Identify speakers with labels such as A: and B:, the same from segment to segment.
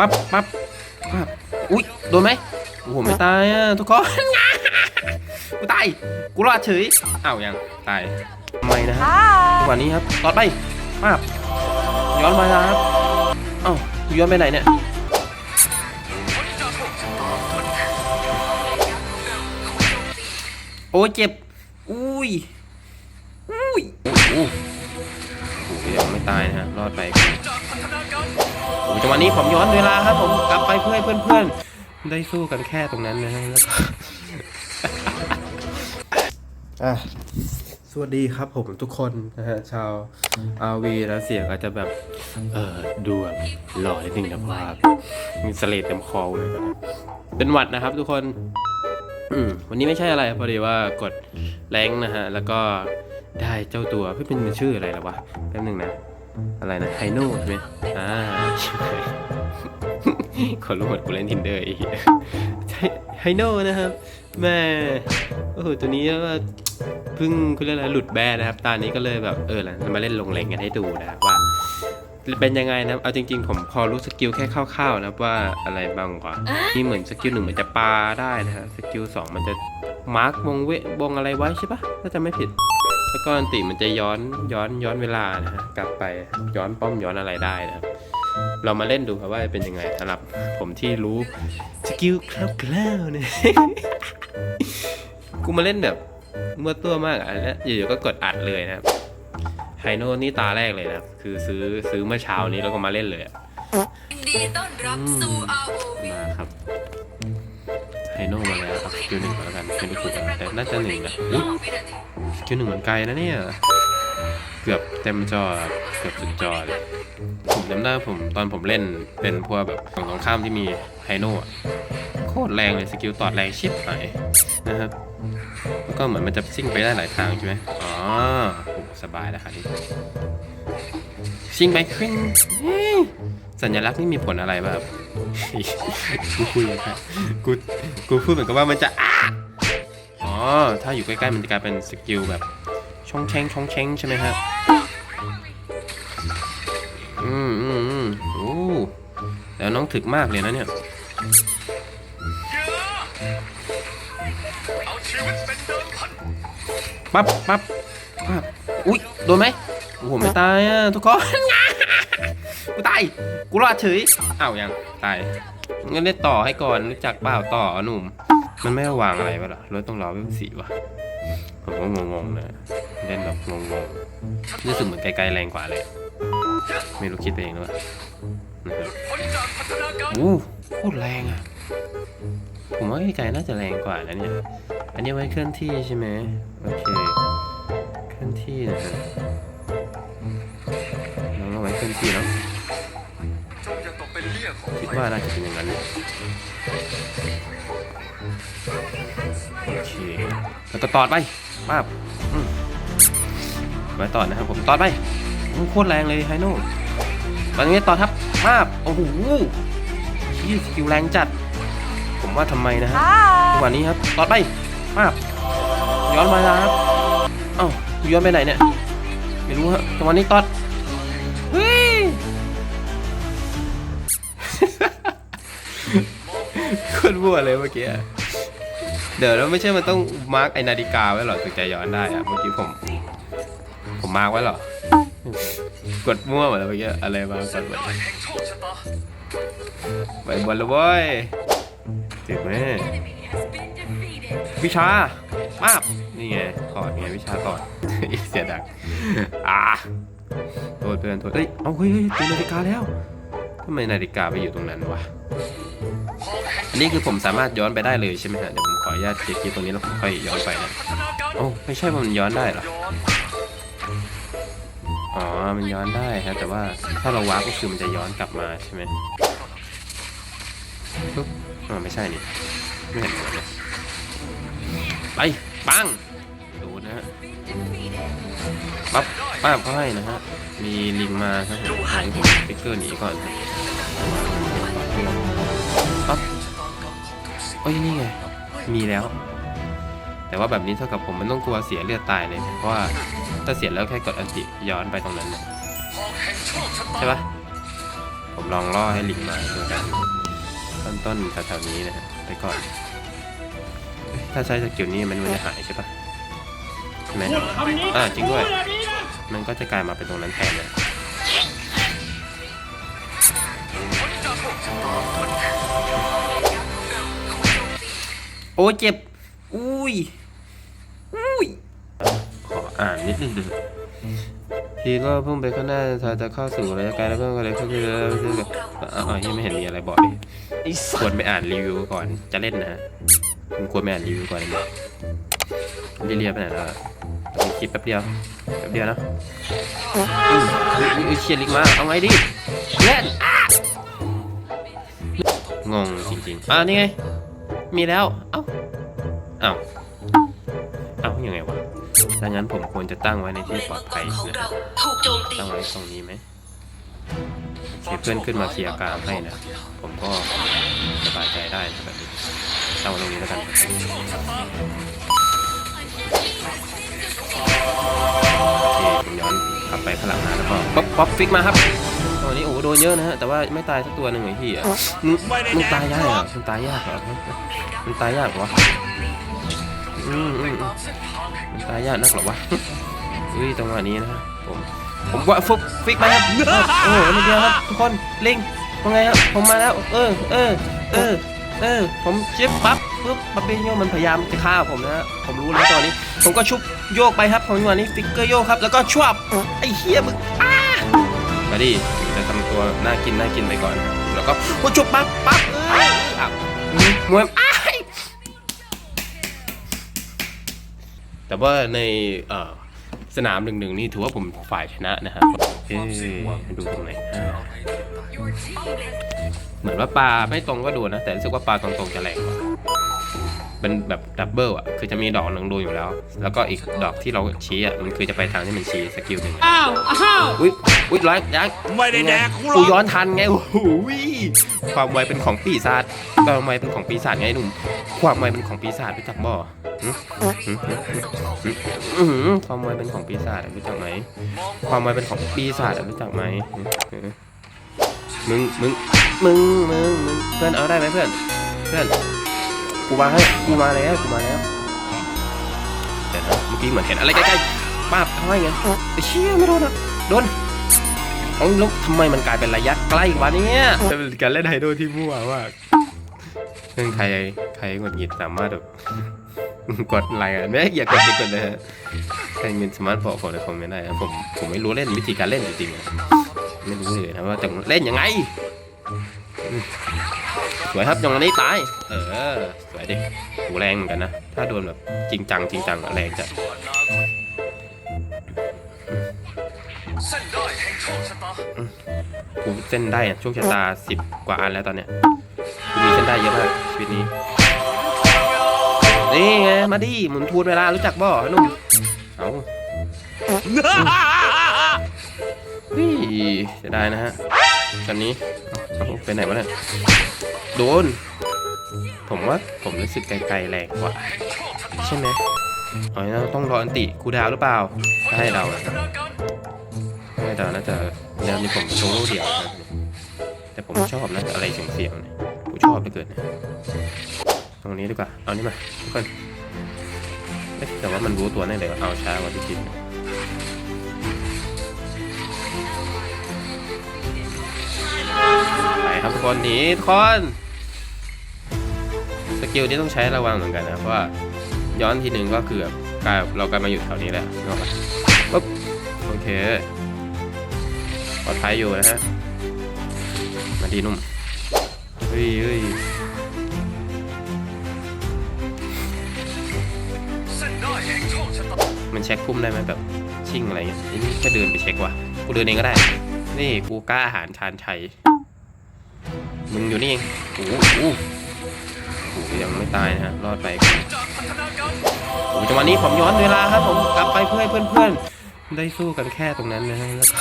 A: ปั๊บปั๊บปั๊บอุ้ยโดนไหมโอ้โหไม่ตายอะทุกคนกูตายกูรอดเฉยอ้าวยังตายทำไมนะฮะจังหวะนี้ครับต่อไปปั๊บย้อนมาครับเอ้ากูย้อนไปไหนเนี่ยโอ้ยเจ็บ อุ้ย อุ้ยโอ้โหโอ้โหยังไม่ตายนะฮะ รอดไปโอ้ย จังหวะนี้ผมย้อนเวลาครับ ผมกลับไปเพื่อให้เพื่อนๆ ได้สู้กันแค่ตรงนั้นนะฮะแล้วก็อะสวัสดีครับผมทุกคนนะฮะชาวอาวีแล้วเสียงก็จะแบบ เออดูแบบหล่อนิดนึงนะเพราะว่ามีสเลดเต็มคอเลยนะเป็นหวัดนะครับทุกคนอืมวันนี้ไม่ใช่อะไรพอดีว่ากดแรงค์นะฮะ แล้วก็ได้เจ้าตัวเพื่อเป็นชื่ออะไรแล้ววะแป๊บหนึงนะ อะไรนะไฮโน่ใช่ไหมอ่าใช่คนรู้หมดกูเล่นทินเดอร์อีกใช่ไฮโน่นะครับแม่โอ้โหตัวนี้ว่าเพิ่งคุณเรียกอะไรหลุดแบนนะครับ ตอนนี้ก็เลยแบบเออแล้วมาเล่นลงแรงกันให้ดูนะครับว่าเป็นยังไงนะครับเอาจริงๆ ผมพอรู้สกิลแค่คร่าวๆนะครับว่าอะไรบ้างกว่านี่เหมือนสกิลหนึ่งมันจะปาได้นะฮะสกิลสองมันจะมาร์กวงเววงอะไรไว้ใช่ปะถ้าจะไม่ผิด แล้วก็อันติมันจะย้อนย้อนย้อนเวลานะฮะกลับไปย้อนป้อมย้อนอะไรได้นะครับเรามาเล่นดูครับว่าเป็นยังไงสำหรับผมที่รู้สกิลคร่าวๆเนี่ยกูมาเล่นแบบเมื่อตัวมากอะแล้วอยู่ๆก็กดอัดเลยนะครับไฮโน่นี่ตาแรกเลยนะครับคือซื้อซื้อเมื่อเช้านี้แล้วก็มาเล่นเลยอะ
B: ยินดีต้อนรับสู่ ROV
A: มาครับไฮโน่มาแล้วครับสกิลหนึ่งก่อนแล้วกันไม่รู้ถูกอะไรแต่น่าจะหนึ่งนะ อุ๊ย
B: วินาที
A: สกิลหนึ่งเหมือนไกลนะเนี่ย เกือบเต็มจอเกือบสุดจอเลยผมจำได้ผมตอนผมเล่นเป็นพวกแบบฝั่งตรงข้ามที่มีไฮโน่โคตรแรงเลยสกิลตอดแรงชิบหายนะครับแล้วก็เหมือนมันจะซิ่งไปได้หลายทางใช่ไหมอ๋อสบายแล้วครับนี่ซิ่งไปควิ่งเฮ้ยสัญลักษณ์นี่มีผลอะไรบ้างกูคุยกับใครกูกูพูดเหมือนกับว่ามันจะอ้าอ๋อ ถ้าอยู่ใกล้ๆมันจะกลายเป็นสกิลแบบช่องแชงช่องแชงใช่ไหมฮะอืมอืมอืมโอ้แล้วน้องถึกมากเลยนะเนี่ยปั๊บปั๊บปั๊บอุ้ยโดนไหมโอ้โหไม่ตายอะทุกคนกูตายกูรอดเฉยอ้าวยังตายงั้นเล่นต่อให้ก่อนรู้จักเปล่าต่อหนุ่ม มันไม่วางอะไรวะเหรอรถต้องรอเพิ่งสีวะผมก็งงๆนะเล่นแบบงงๆรู้สึกเหมือนไกลๆแรงกว่าเลย ไม่รู้คิดไปเองหรือเปล่านะครับโอ้โคตรแรงอะ ผมว่าไกลๆน่าจะแรงกว่านะเนี่ยอันนี้ไว้เคลื่อนที่ใช่ไหมโอเคเคลื่อนที่นะฮะน้องเอาไว้เคลื่อนที่เนาะคิดว่าน่าจะเป็นอย่างนั้นโอ เคแล้วก็ตอดไปป้าบอืมไว้ตอดนะครับผมตอดไปโอ้โคตรแรงเลยไฮโน่ตอนนี้ตอดครับป้าบโอ้โหชี้สกิลแรงจัด ผมว่าทำไมนะฮะจังหวะนี้ครับตอดไปป้าบย้อนมาแล้วครับเอ้ากูย้อนไปไหนเนี่ยไม่รู้ฮะจังหวะนี้ตอดเฮ้ยโคนบัวเลยเมื่อกี้อะ เดี๋ยวแล้วไม่ใช่มันต้องมาร์กไอนาฬิกาไว้เหรอถึงจะย้อนได้อะเมื่อกี้ผม ผมมาร์กไว้เหรอ กดมั่วหมดเมื่อกี้อะไรมากดหมดไปบอลเลยเว้ยเจ็บไหมวิชามาบนี่ไงถอดไงวิชาถอดเสียดังอ่าโทษเพื่อนโทษเอ้ยเอาเฮ้ยตีนาฬิกาแล้วำไมนาฬิกาไปอยู่ตรงนั้นวะอันนี้คือผมสามารถย้อนไปได้เลยใช่ไหมฮะเดี๋ยวผมขออนุญาตเคลียร์ตรงนี้แล้วผมค่อยย้อนไปนะโอ้ไม่ใช่ว่ามันย้อนได้เหรออ๋อมันย้อนได้ฮะแต่ว่าถ้าเราวาร์ปก็คือมันจะย้อนกลับมาใช่ไหมปุ๊บอ๋อไม่ใช่นี่ไม่เห็นเหมือนเลยไปปังดูนะฮะปั๊บป้าบเขาให้นะฮะมีลิงมาครับผมห้ผมสติ๊กเกอร์หนีก่อน ปั๊บเอ้ยนี่ไง มีแล้ว แต่ว่าแบบนี้เท่ากับผมมันต้องกลัวเสียเลือดตายเลย เพราะว่าถ้าเสียแล้วแค่กดอันติย้อนไปตรงนั้นนะใช่ปะผมลองล่อให้ลิงมาดูกันต้นต้นแถวๆนี้นะฮะไปก่อน ถ้าใช้สกิลนี้มันมันจะหายใช่ปะใช่ไหมอ่าจริงด้วย มันก็จะกลายมาเป็นตรงนั้นแทนเลย โอ้ยเจ็บ อุ้ย อุ้ย ขออ่านนิดนึงดูทีก็พุ่งไปข้างหน้าถ้าจะเข้าสู่ระยะไกลแล้วเพิ่มอะไรก็คืออ่ายังไม่เห็นมีอะไรบอกเลยควรไปอ่านรีวิวก่อนจะเล่นนะฮะคุณควรไปอ่านรีวิวก่อนเลยเรียบๆไปไหนแล้วอะมีคลิปแป๊บเดียวแป๊บเดียวนะอุ้ยอุ้ยอุ้ยเชียร์ลิกมาเอาไงดิเล่นอะ งงจริงๆอ่านี่ไง มีแล้ว เอ้า เอ้า เอ้ายังไงวะถ้างั้นผมควรจะตั้งไว้ในที่ปลอดภัย
B: ของ
A: นะ
B: เราถูกโจมตี
A: ตั้งไว้ตรงนี้ไหมโอเคเพื่อนขึ้นมาเคลียร์กลางให้นะ ผมก็สบายใจได้นะแบบนี้ตั้งไว้ตรงนี้แล้วกันครับโอเคผมย้อนขับไปข้างหลังนะแล้วก็ป๊อปป๊อปฟิกมาครับตอนนี้ โอ้โหโดนเยอะนะฮะแต่ว่าไม่ตายสักตัวหนึ่งไอ้พี่อะมึงมึงตายยากเหรอมึงตายยากเหรอมึงตายยากเหรอวะอืมอืมอืมมันตายยากนักเหรอวะเฮ้ยจังหวะนี้นะผมผมว่าฟุกฟิกมาครับโอ้โหเมื่อกี้ครับทุกคนลิงว่าไงครับผมมาแล้วเออเออเออเออผมชิปปั๊บปุ๊บปั๊บเปโยมันพยายามจะฆ่าผมนะฮะผมรู้แล้วตอนนี้ ผมก็ชุบโยกไปครับผมจังหวะนี้ฟิกเกอร์โยกครับแล้วก็ชวบไอ้เฮียมึงอ้ามาดิ จะทำตัวน่ากินน่ากินไปก่อน แล้วก็โอ้ชุบปั๊บปั๊บเอ้ยอ้าวมวยอ้ายแต่ว่าในเอ่อสนามหนึ่งหนึ่งนี่ถือว่าผมฝ่ายชนะนะครับเอ๊ะดูตรงไหนอ่าเหมือนว่าปลาไม่ตรงก็โดนนะ แต่รู้สึกว่าปลาตรงๆจะแรงกว่า เป็นแบบดับเบิลอะคือจะมีดอกหนึ่งโดนอยู่แล้ว แล้วก็อีกดอกที่เราชี้อะมันคือจะไปทางที่มันชี้สกิลหนึ่ง
C: อ้าวอ้าว
A: อุ้ยอุ้ยร้อยยักษ์
C: ไม่ได้แดกกูหรอก
A: กูย้อนทันไงโอ้โหความไวเป็นของปีศาจความไวเป็นของปีศาจไงหนุ่มความไวเป็นของปีศาจรู้จักบ่หึหึหึหึหึอื้อหือความไวเป็นของปีศาจอะรู้จักไหมความไวเป็นของปีศาจอะรู้จักไหมหึหึมึงมึงมึงมึงมึงเพื่อนเอาได้ไหมเพื่อนเพื่อน กูมาให้กูมาแล้วกูมาแล้วแต่นะเมื่อกี้เหมือนเห็นอะไรใกล้ๆป้าบเขาให้ไงไอ้เชี่ยไม่โดนอะโดนเอาแล้วทำไมมันกลายเป็นระยะใกล้วะเนี่ยเป็นการเล่นไฮโดที่มั่วมากเพื่อนใครใครกดหงิดสามารถแบบกดไลค์อะไม่อย่ากดดิกดเลยฮะใครมีสมาร์ทโฟนผมในคอมเมนต์ได้นะผมผมไม่รู้เล่นวิธีการเล่นจริงๆอะไม่รู้เลยนะว่าจะเล่นยังไงอืม สวยครับอย่างนี้ตาย เออ สวยดิหูแรงเหมือนกันนะ ถ้าโดนแบบจริงจังจริงจังแรงจะ
C: เส้นได้แห่งโชคชะตา
A: กูเส้นได้อะโชคชะตาสิบกว่าอันแล้วตอนเนี้ยกูมีเส้นได้เยอะมากชีวิตนี้ นี่ไงมาดิหมุนทูนเวลารู้จักบ่หนุ่มเอาเฮ้ยจะได้นะฮะตอนนี้เอาไปไหนวะเนี่ย โดน ผมว่าผมรู้สึกไกลๆแรงกว่า ใช่ไหมอ๋อเราต้องรออันติคูดาวหรือเปล่าถ้าให้เราอะให้เราน่าจะแนวนี้ผมโซโล่เดี่ยวนะแต่ผมชอบนะอะไรเสียงๆเนี่ยกูชอบเหลือเกินนะตรงนี้ดีกว่า เอานี่มาทุกคนเอ๊ะแต่ว่ามันรู้ตัวแน่เลยว่าเอาช้ากว่าที่คิดไปครับทุกคนหนีทุกคน สกิลที่ต้องใช้ระวังเหมือนกันนะ เพราะว่าย้อนทีหนึ่งก็คือแบบกลายเรากลายมาอยู่แถวนี้แหละนอกปะปุ๊บโอเคปลอดภัยอยู่นะฮะ มาดีนุ่ม เฮ้ยเฮ้ยมันเช็คพุ่มได้ไหมแบบชิ่งอะไรเงี้ยนี่ก็เดินไปเช็คว่ะ กูเดินเองก็ได้ นี่กูกล้าอาหารชานชัย มึงอยู่นี่เองโอ้โห ยังไม่ตายนะฮะรอดไปโอ้จังหวะนี้ผมย้อนเวลาครับผมกลับไปเพื่อให้เพื่อนๆได้สู้กันแค่ตรงนั้นนะฮะแล้วก็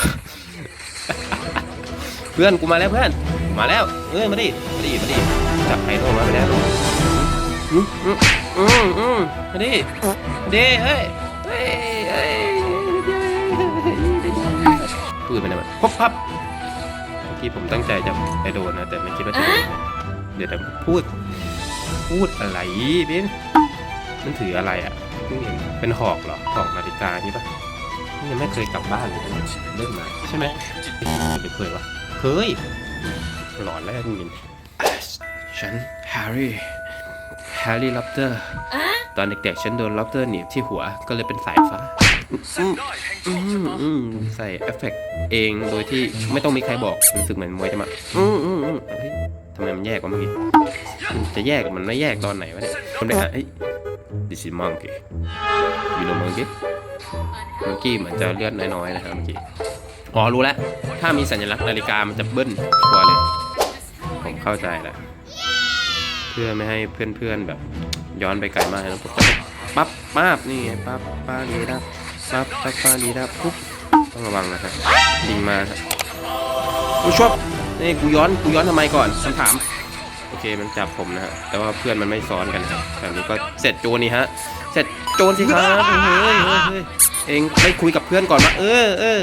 A: เพื่อนกูมาแล้วเพื่อนมาแล้วเอ้ยมาดิมาดิมาดิจับไฮโดมาไปแล้วอืมอืมอืมอืมมาดิมาดิเฮ้ยเฮ้ยเฮ้ยปืนไปไหนวะพับพับโอเคกี้ผมตั้งใจจะไปโดนนะแต่ไม่คิดว่าจะโดนนะเดี๋ยวแต่พูด พูดอะไรเป็นมันถืออะไรอะเพิ่งเห็นเป็นหอกเหรอหอกนาฬิกานี่ปะยังไม่เคยกลับบ้านเลยนะเริ่มมาใช่ไหมหรือเคยวะเคยหลอนแล้วจริงๆฉันแฮร์รี่แฮร์รี่ล็อบเตอร์ตอนเด็กๆฉันโดนล็อบเตอร์หนีบที่หัวก็เลยเป็นสายฟ้า อืมอืมใส่เอฟเฟกต์เองโดยที่ไม่ต้องมีใครบอกรู้สึกเหมือนมวยจะมาอืมอืมอืมเฮ้ยทำไมมันแยกวะเมื่อกี้มันจะแยกมันไม่แยกตอนไหนวะเนี่ยคนไปอะเฮ้ย this is monkey you know monkey เมื่อกี้เหมือนจะเลือดน้อยๆนะครับเมื่อกี้อ๋อรู้แล้ว ถ้ามีสัญลักษณ์นาฬิกามันจะเบิ้ลชัวร์เลย ผมเข้าใจแล้ว เพื่อไม่ให้เพื่อนๆแบบย้อนไปไกลมากนะผมปั๊บปั๊บนี่ไงปั๊บป้าลีดับ ปั๊บปั๊บป้าลีดับปุ๊บต้องระวังนะครับลิงมาครับกูชอบนี่กูย้อนกูย้อนทำไมก่อนคำถามโอเคมันจับผมนะฮะแต่ว่าเพื่อนมันไม่ซ้อนกันครับแบบนี้ก็เสร็จโจรนี่ฮะ เสร็จโจรสิครับเฮ้ยเฮ้ยเฮ้ยเฮ้ยเองไม่คุยกับเพื่อนก่อนมาเออเออ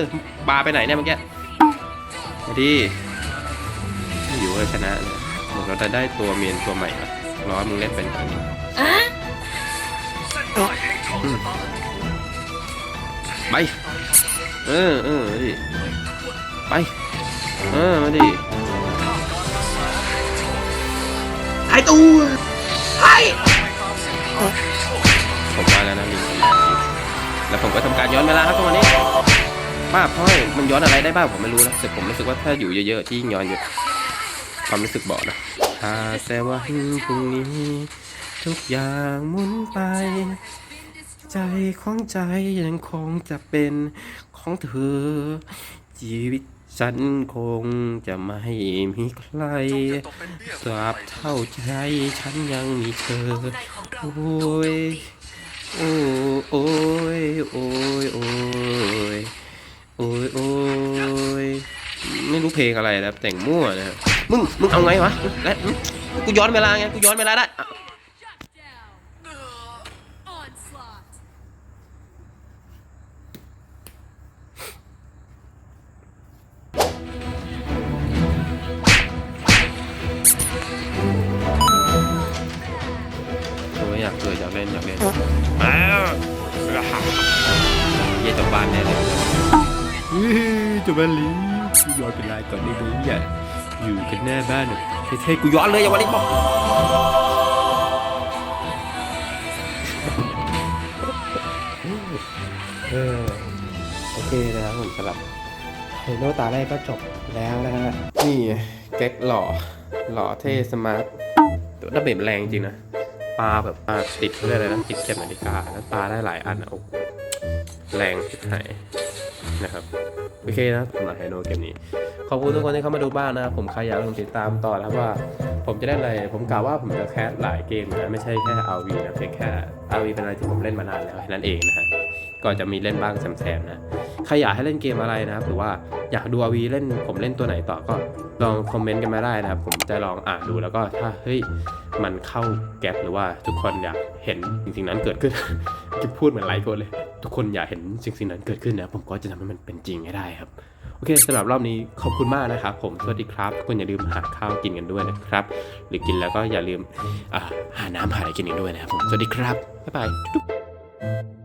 A: บาไปไหนเนี่ยเมื่อกี้มาดีไม่อยู่ก็ชนะเลยเหมือนเราจะได้ตัวเมียนตัวใหม่อะรอมึงเล่นเป็นกัน
C: เส้น ได้แห่งโชคชะตา
A: ไป เออเออมาดิไป เออมาดิหายตัวหายผมมาแล้วนะลิงแล้วผมก็ทำการย้อนเวลาครับตรงนี้ป้าพ่อยมันย้อนอะไรได้บ้างผมไม่รู้นะแต่ผมรู้สึกว่าถ้าอยู่เยอะๆที่ยิ่งย้อนเยอะความรู้สึกบอกนะถ้าแต่ว่าพรุ่งนี้ ทุกอย่างหมุนไป ใจของใจยังคงจะเป็นของเธอ ชีวิตฉันคงจะไม่มีใคร
C: เจ้าจะตกเป็นเบี้ย
A: ตราบเท่าใจฉันยังมีเธอ โอ้ย โอ้โอ้ย โอ้ย โอ้ย โอ้ย โอ้ย ไม่รู้เพลงอะไรนะแต่งมั่วนะมึง มึงเอาไงวะและกูย้อนเวลาไง กูย้อนเวลาได้ มาเย่จบบ้านแน่เลยจบบ้านลีกูย้อนเป็นไรก่อนได้ไหมเนี่ยอยู่กันหน้าบ้านแบบเท่ๆกูย้อนเลยอย่าวันนี้บอกเออโอเคนะครับผมสำหรับไฮโลตาแรกก็จบแล้วนะฮะนี่แก๊กหล่อหล่อเท่สมาร์ทตัวดับเบิลแรงจริงนะ ปลาแบบปลาติดเพื่ออะไรนะติดเข็มนาฬิกาแล้วปลาได้หลายอันอะโอ้โหแรงชิบหายนะครับโอเคนะสำหรับไฮโลเกมนี้ ขอบคุณทุกคนที่เข้ามาดูบ้างนะครับ ผมใครอยากลองติดตามต่อนะครับว่า ผมจะได้อะไร ผมกล่าวว่าผมจะแคสหลายเกมนะไม่ใช่แค่ RV นะเพียงแค่ RV เป็นอะไรที่ผมเล่นมานานแล้วแค่นั้นเองนะฮะก็จะมีเล่นบ้างแซมๆนะ ใครอยากให้เล่นเกมอะไรนะครับ หรือว่าอยากดู RV เล่นผมเล่นตัวไหนต่อก็ลองคอมเมนต์กันมาได้นะครับ ผมจะลองอ่านดูแล้วก็ถ้าเฮ้ยมันเข้าแก๊ปหรือว่าทุกคนอยากเห็นสิ่งนั้นเกิดขึ้นจะพูดเหมือนไลฟ์โคนเลย ทุกคนอยากเห็นสิ่งๆนั้นเกิดขึ้นนะผมก็จะทำให้มันเป็นจริงให้ได้ครับโอเคสำหรับรอบนี้ขอบคุณมากนะครับผมสวัสดีครับทุกคนอย่าลืมหาข้าวกินกันด้วยนะครับ หรือกินแล้วก็อย่าลืมอ่าหาน้ำหาอะไรกินกันด้วยนะครับผมสวัสดีครับบ๊ายบาย